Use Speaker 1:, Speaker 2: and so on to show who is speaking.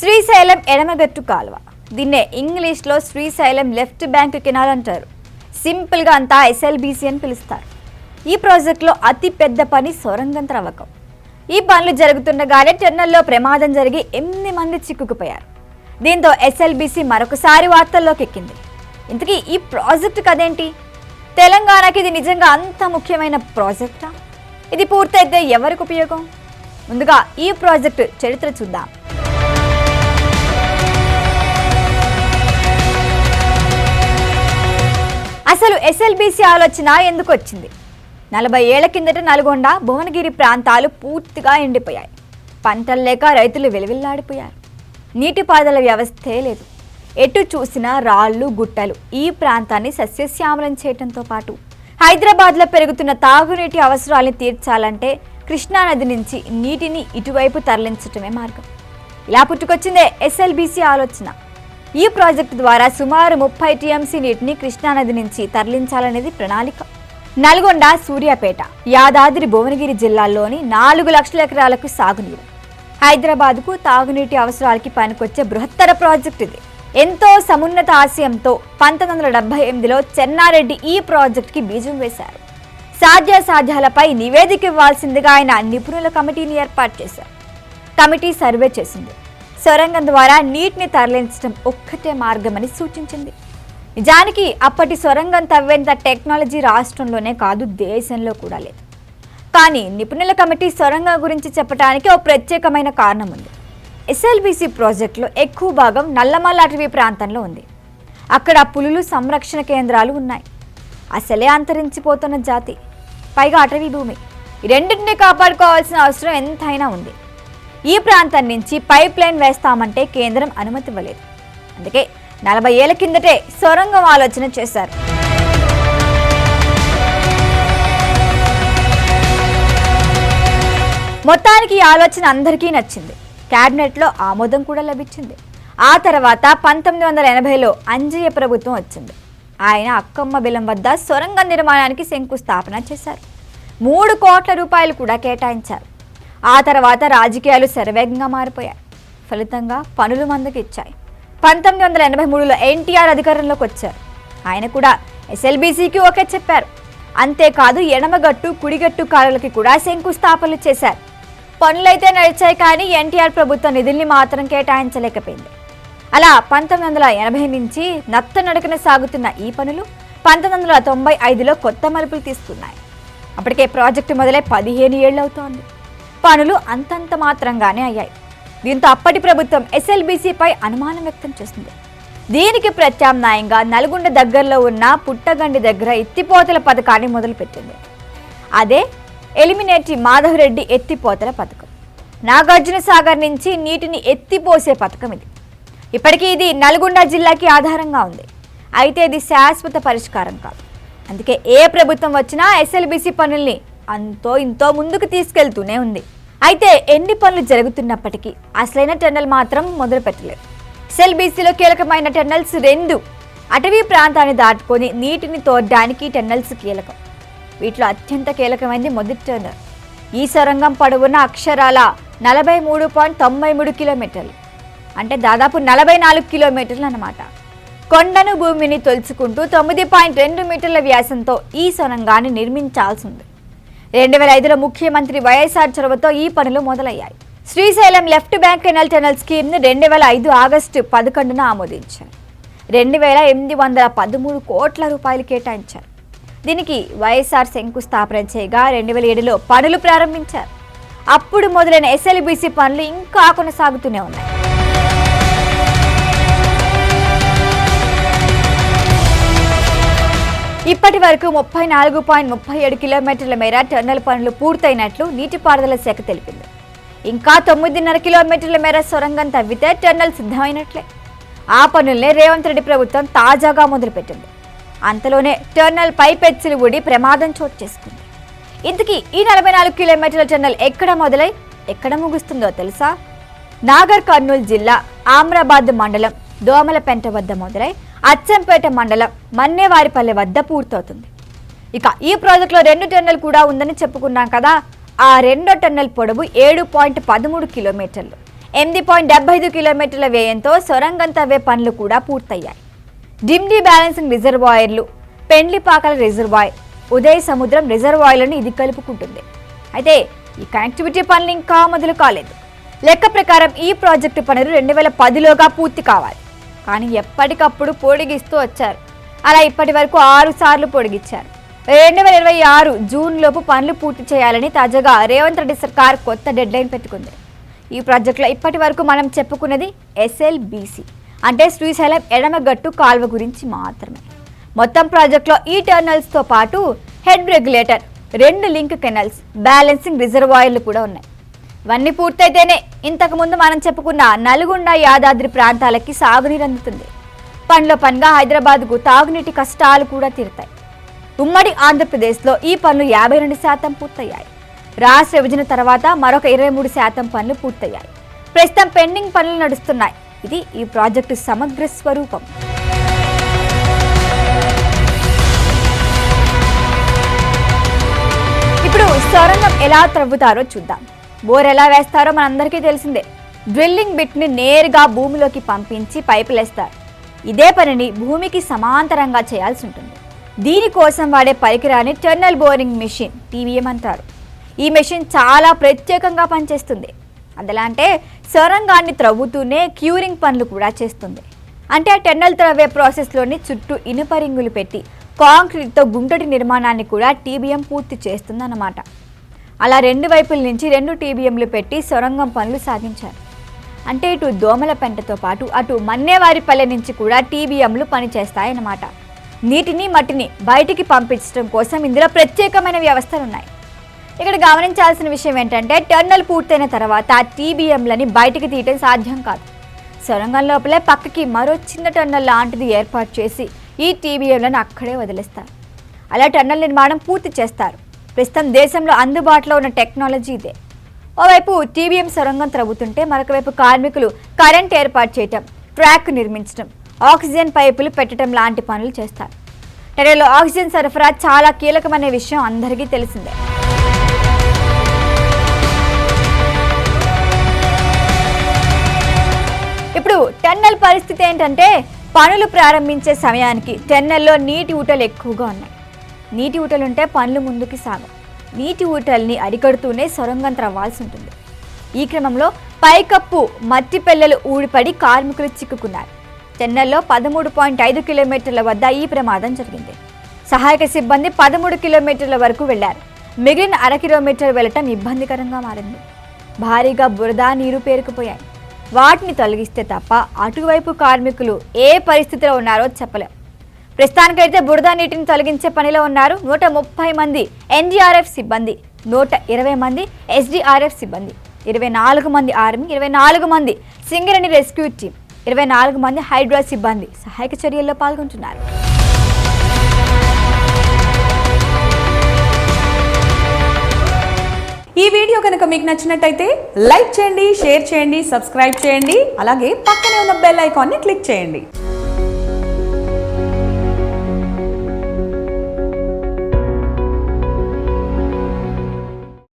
Speaker 1: శ్రీశైలం ఎడమగట్టు కాలువ. దీన్నే ఇంగ్లీష్లో శ్రీశైలం లెఫ్ట్ బ్యాంక్ కెనాల్ అంటారు సింపుల్గా అంతా ఎస్ఎల్బీసీ అని పిలుస్తారు. ఈ ప్రాజెక్టులో అతి పెద్ద పని సొరంగం త్రవ్వకం ఈ పనులు జరుగుతుండగానే టెన్నల్లో ప్రమాదం జరిగి ఎనిమిది మంది చిక్కుకుపోయారు. దీంతో ఎస్ఎల్బీసీ మరొకసారి వార్తల్లోకి ఎక్కింది. ఇంతకీ ఈ ప్రాజెక్టు కదేంటి తెలంగాణకి ఇది నిజంగా అంత ముఖ్యమైన ప్రాజెక్టా ఇది పూర్తయితే ఎవరికి ఉపయోగం? ముందుగా ఈ ప్రాజెక్టు చరిత్ర చూద్దాం. అసలు ఎస్ఎల్బీసీ ఆలోచన ఎందుకు వచ్చింది? నలభై ఏళ్ళ కిందట నల్గొండ భువనగిరి ప్రాంతాలు పూర్తిగా ఎండిపోయాయి. పంటలు లేక రైతులు వెలువిల్లాడిపోయారు. నీటిపారుదల వ్యవస్థే లేదు. ఎటు చూసినా రాళ్ళు గుట్టలు ఈ ప్రాంతాన్ని సస్యశ్యామలం చేయడంతో పాటు. హైదరాబాద్లో పెరుగుతున్న తాగునీటి అవసరాలను తీర్చాలంటే కృష్ణానది నుంచి నీటిని ఇటువైపు తరలించటమే మార్గం. ఇలా పుట్టుకొచ్చిందే ఎస్ఎల్బీసీ ఆలోచన. ఈ ప్రాజెక్టు ద్వారా సుమారు ముప్పై టీఎంసీ నీటిని కృష్ణానది నుంచి తరలించాలనేది ప్రణాళిక. నల్గొండ సూర్యాపేట యాదాద్రి భువనగిరి జిల్లాల్లోని నాలుగు లక్షల ఎకరాలకు సాగునీరు. హైదరాబాద్కు తాగునీటి అవసరాలకి పనికొచ్చే బృహత్తర ప్రాజెక్టు ఇది. ఎంతో సమున్నత ఆశయంతో పంతొమ్మిది వందల డెబ్బై ఎనిమిదిలో చెన్నారెడ్డి ఈ ప్రాజెక్టుకి బీజం వేశారు. సాధ్యాసాధ్యాలపై నివేదిక ఇవ్వాల్సిందిగా ఆయన నిపుణుల కమిటీని ఏర్పాటు చేశారు. కమిటీ సర్వే చేసింది. సొరంగం ద్వారా నీటిని తరలించడం ఒక్కటే మార్గమని సూచించింది. నిజానికి అప్పటి సొరంగం తవ్వేంత టెక్నాలజీ రాష్ట్రంలోనే కాదు దేశంలో కూడా లేదు. కానీ నిపుణుల కమిటీ సొరంగం గురించి చెప్పడానికి ఓ ప్రత్యేకమైన కారణం ఉంది ఎస్ఎల్బిసి ప్రాజెక్టులో ఎక్కువ భాగం నల్లమల్ల అటవీ ప్రాంతంలో ఉంది. అక్కడ పులులు సంరక్షణ కేంద్రాలు ఉన్నాయి. అసలే అంతరించిపోతున్న జాతి. పైగా అటవీ భూమి. రెండింటిని కాపాడుకోవాల్సిన అవసరం ఎంతైనా ఉంది. ఈ ప్రాంతం నుంచి పైప్ లైన్ వేస్తామంటే కేంద్రం అనుమతి ఇవ్వలేదు. అందుకే నలభై ఏళ్ళ కిందటే సొరంగం ఆలోచన చేశారు. మొత్తానికి ఈ ఆలోచన అందరికీ నచ్చింది. క్యాబినెట్లో ఆమోదం కూడా లభించింది. ఆ తర్వాత పంతొమ్మిది వందల ఎనభైలో అంజయ్య ప్రభుత్వం వచ్చింది. ఆయన అక్కమ్మ బిలం వద్ద సొరంగ నిర్మాణానికి శంకుస్థాపన చేశారు. మూడు కోట్ల రూపాయలు కూడా కేటాయించారు. ఆ తర్వాత రాజకీయాలు శరవేగంగా మారిపోయాయి. ఫలితంగా పనులు మందకి ఇచ్చాయి పంతొమ్మిది వందల ఎనభై మూడులో ఎన్టీఆర్ అధికారంలోకి వచ్చారు. ఆయన కూడా ఎస్ఎల్బీసీకి ఓకే చెప్పారు. అంతేకాదు ఎడమగట్టు కుడిగట్టు కారులకి కూడా శంకుస్థాపనలు చేశారు. పనులైతే నడిచాయి కానీ ఎన్టీఆర్ ప్రభుత్వం నిధుల్ని మాత్రం కేటాయించలేకపోయింది. అలా పంతొమ్మిది వందల ఎనభై నుంచి నత్త నడకన సాగుతున్న ఈ పనులు పంతొమ్మిది వందల తొంభై ఐదులో కొత్త మలుపులు తీసుకున్నాయి అప్పటికే ప్రాజెక్టు మొదలై పదిహేను ఏళ్ళు అవుతోంది పనులు అంతంత మాత్రంగానే అయ్యాయి. దీంతో అప్పటి ప్రభుత్వం ఎస్ఎల్బీసీపై అనుమానం వ్యక్తం చేసింది. దీనికి ప్రత్యామ్నాయంగా నల్గొండ దగ్గరలో ఉన్న పుట్టగండి దగ్గర ఎత్తిపోతల పథకాన్ని మొదలుపెట్టింది. అదే ఎలిమినేటి మాధవరెడ్డి ఎత్తిపోతల పథకం. నాగార్జున సాగర్ నుంచి నీటిని ఎత్తిపోసే పథకం ఇది. ఇప్పటికీ ఇది నల్గొండ జిల్లాకి ఆధారంగా ఉంది. అయితే ఇది శాశ్వత పరిష్కారం కాదు. అందుకే ఏ ప్రభుత్వం వచ్చినా ఎస్ఎల్బీసీ పనుల్ని అంతో ఇంతో ముందుకు తీసుకెళ్తూనే ఉంది. అయితే ఎన్ని పనులు జరుగుతున్నప్పటికీ అసలైన టన్నెల్ మాత్రం మొదలు పెట్టలేదు. ఎస్ఎల్బీసీలో కీలకమైన టన్నెల్స్ రెండు. అటవీ ప్రాంతాన్ని దాటుకొని నీటిని తోడడానికి టన్నెల్స్ కీలకం. వీటిలో అత్యంత కీలకమైనది మొదటి టెన్నర్ ఈ సొరంగం పొడవున అక్షరాల నలభై మూడు పాయింట్ తొంభై మూడు కిలోమీటర్లు. అంటే దాదాపు నలభై నాలుగు కిలోమీటర్లు అన్నమాట. కొండను భూమిని తొలుచుకుంటూ తొమ్మిది పాయింట్ రెండు మీటర్ల వ్యాసంతో ఈ సొరంగాన్ని నిర్మించాల్సి ఉంది. రెండు వేల ఐదులో ముఖ్యమంత్రి వైఎస్ఆర్ చొరవతో ఈ పనులు మొదలయ్యాయి. Srisailam left bank canal tunnel స్కీమ్ను రెండు వేల ఐదు ఆగస్టు పదకొండున ఆమోదించారు. రెండు వేల ఎనిమిది వందల పదమూడు కోట్ల రూపాయలు కేటాయించారు. దీనికి వైఎస్ఆర్ శంకుస్థాపన చేయగా రెండు వేల ఏడులో పనులు ప్రారంభించారు. అప్పుడు మొదలైన ఎస్ఎల్బీసీ పనులు ఇంకా కొనసాగుతూనే ఉన్నాయి. ఇప్పటి వరకు ముప్పై నాలుగు పాయింట్ ముప్పై ఏడు కిలోమీటర్ల మేర టన్నెల్ పనులు పూర్తయినట్లు నీటిపారుదల శాఖ తెలిపింది. ఇంకా తొమ్మిదిన్నర కిలోమీటర్ల మేర సొరంగం తవ్వితే టన్నెల్ సిద్ధమైనట్లే. ఆ పనుల్నే రేవంత్ రెడ్డి ప్రభుత్వం తాజాగా మొదలుపెట్టింది. అంతలోనే టన్నెల్ పైపెచ్చులు ఊడి ప్రమాదం చోటు చేసుకుంది. ఇంతకీ ఈ నలభై నాలుగు కిలోమీటర్ల టన్నెల్ ఎక్కడ మొదలై ఎక్కడ ముగుస్తుందో తెలుసా? నాగర్ కర్నూలు జిల్లా ఆమ్రాబాద్ మండలం దోమలపెంట వద్ద మొదలై అచ్చంపేట మండలం మన్నేవారిపల్లె వద్ద పూర్తవుతుంది. ఇక ఈ ప్రాజెక్టులో రెండు టన్నెల్ కూడా ఉందని చెప్పుకున్నాం కదా ఆ రెండో టన్నెల్ పొడవు ఏడు పాయింట్ పదమూడు కిలోమీటర్లు. ఎనిమిది పాయింట్ డెబ్బై ఐదు కిలోమీటర్ల వ్యయంతో సొరంగం తవ్వే పనులు కూడా పూర్తయ్యాయి. డిమ్డి బ్యాలెన్సింగ్ రిజర్వాయర్లు పెండ్లిపాకల రిజర్వాయర్ ఉదయ సముద్రం రిజర్వాయర్లను ఇది కలుపుకుంటుంది. అయితే ఈ కనెక్టివిటీ పనులు ఇంకా మొదలు కాలేదు. లెక్క ప్రకారం ఈ ప్రాజెక్టు పనులు రెండు వేల పదిలోగా పూర్తి కావాలి. కానీ ఎప్పటికప్పుడు పొడిగిస్తూ వచ్చారు. అలా ఇప్పటి వరకు ఆరు సార్లు పొడిగించారు రెండు వేల ఇరవై ఆరు జూన్ లోపు పనులు పూర్తి చేయాలని తాజాగా రేవంత్ రెడ్డి సర్కార్ కొత్త డెడ్లైన్ పెట్టుకుంది. ఈ ప్రాజెక్టులో ఇప్పటి వరకు మనం చెప్పుకున్నది ఎస్ఎల్బిసి అంటే శ్రీశైలం ఎడమగట్టు కాల్వ గురించి మాత్రమే. మొత్తం ప్రాజెక్టులో ఈ టర్నల్స్తో పాటు హెడ్ రెగ్యులేటర్ రెండు లింక్ కెనల్స్ బ్యాలెన్సింగ్ రిజర్వాయర్లు కూడా ఉన్నాయి. ఇవన్నీ పూర్తయితేనే ఇంతకుముందు మనం చెప్పుకున్న నల్గొండ యాదాద్రి ప్రాంతాలకి సాగునీరు అందుతుంది. పనిలో పనిగా హైదరాబాద్కు తాగునీటి కష్టాలు కూడా తీరుతాయి. ఉమ్మడి ఆంధ్రప్రదేశ్లో ఈ పనులు యాభై రెండు శాతం పూర్తయ్యాయి. రాష్ట్ర విభజన తర్వాత మరొక ఇరవై మూడు శాతం పనులు పూర్తయ్యాయి. ప్రస్తుతం పెండింగ్ పనులు నడుస్తున్నాయి. ఇది ఈ ప్రాజెక్టు సమగ్ర స్వరూపం. ఇప్పుడు సొరంగం ఎలా త్రవ్వుతారో చూద్దాం. బోర్ ఎలా వేస్తారో మనందరికీ తెలిసిందే. డ్రిల్లింగ్ బిట్ని నేరుగా భూమిలోకి పంపించి పైపులేస్తారు. ఇదే పనిని భూమికి సమాంతరంగా చేయాల్సి ఉంటుంది. దీనికోసం వాడే పరికరాన్ని టర్నల్ బోరింగ్ మెషిన్ టీవీఎం అంటారు. ఈ మెషిన్ చాలా ప్రత్యేకంగా పనిచేస్తుంది. అదెలా అంటే సొరంగాన్ని త్రవ్వుతూనే క్యూరింగ్ పనులు కూడా చేస్తుంది. అంటే ఆ టెన్నల్ త్రవ్వే ప్రాసెస్లోని చుట్టూ ఇనుప రింగులు పెట్టి కాంక్రీట్తో గుంటటి నిర్మాణాన్ని కూడా టీబీఎం పూర్తి చేస్తుందన్నమాట. అలా రెండు వైపుల నుంచి రెండు టీబీఎంలు పెట్టి సొరంగం పనులు సాగించారు అంటే ఇటు దోమల పెంటతో పాటు అటు మన్నేవారిపల్లె నుంచి కూడా టీబీఎంలు పనిచేస్తాయన్నమాట. నీటిని మట్టిని బయటికి పంపించడం కోసం ఇందులో ప్రత్యేకమైన వ్యవస్థలు ఉన్నాయి ఇక్కడ గమనించాల్సిన విషయం ఏంటంటే టర్నల్ పూర్తయిన తర్వాత టీబీఎంలని బయటికి తీయటం సాధ్యం కాదు. సొరంగం లోపలే పక్కకి మరో చిన్న టన్నల్ లాంటిది ఏర్పాటు చేసి ఈ టీబీఎంలను అక్కడే వదిలేస్తారు. అలా టన్నల్ నిర్మాణం పూర్తి చేస్తారు. ప్రస్తుతం దేశంలో అందుబాటులో ఉన్న టెక్నాలజీ ఇదే. ఓవైపు టీవీఎం సొరంగం త్రవ్వుతుంటే మరొక వైపు కార్మికులు కరెంట్ ఏర్పాటు చేయటం ట్రాక్ నిర్మించడం ఆక్సిజన్ పైపులు పెట్టడం లాంటి పనులు చేస్తారు. టెరలో ఆక్సిజన్ సరఫరా చాలా కీలకమైన విషయం అందరికీ తెలిసిందే. ఇప్పుడు టెన్నల్ పరిస్థితి ఏంటంటే పనులు ప్రారంభించే సమయానికి టెన్నల్లో నీటి ఊటలు ఎక్కువగా ఉన్నాయి. నీటి ఊటలుంటే పనులు ముందుకు సాగం. నీటి ఊటల్ని అరికడుతూనే సొరంగం త్రవ్వాల్సి ఉంటుంది ఈ క్రమంలో పైకప్పు మట్టి పిల్లలు ఊడిపడి కార్మికులు చిక్కుకున్నారు. చెన్నైలో పదమూడు పాయింట్ ఐదు కిలోమీటర్ల వద్ద ఈ ప్రమాదం జరిగింది. సహాయక సిబ్బంది పదమూడు కిలోమీటర్ల వరకు వెళ్ళారు. మిగిలిన అర కిలోమీటర్ వెళ్ళటం ఇబ్బందికరంగా మారింది. భారీగా బురద నీరు పేరుకుపోయాయి. వాటిని తొలగిస్తే తప్ప అటువైపు కార్మికులు ఏ పరిస్థితిలో ఉన్నారో చెప్పలేం. ప్రస్తుతానికైతే బురద నీటిని తొలగించే పనిలో ఉన్నారు నూట ముప్పై మంది ఎన్డీఆర్ఎఫ్ సిబ్బంది నూట ఇరవై మంది ఎస్డీఆర్ఎఫ్ సిబ్బంది ఇరవై నాలుగు మంది ఆర్మీ ఇరవై నాలుగు మంది సింగరేణి రెస్క్యూ టీం ఇరవై నాలుగు మంది హైడ్రా సిబ్బంది సహాయక చర్యల్లో పాల్గొంటున్నారు.
Speaker 2: ఈ వీడియో కనుక మీకు నచ్చినట్టయితే లైక్ చేయండి షేర్ చేయండి సబ్స్క్రైబ్ చేయండి అలాగే పక్కనే ఉన్న బెల్ ఐకాన్ని క్లిక్ చేయండి.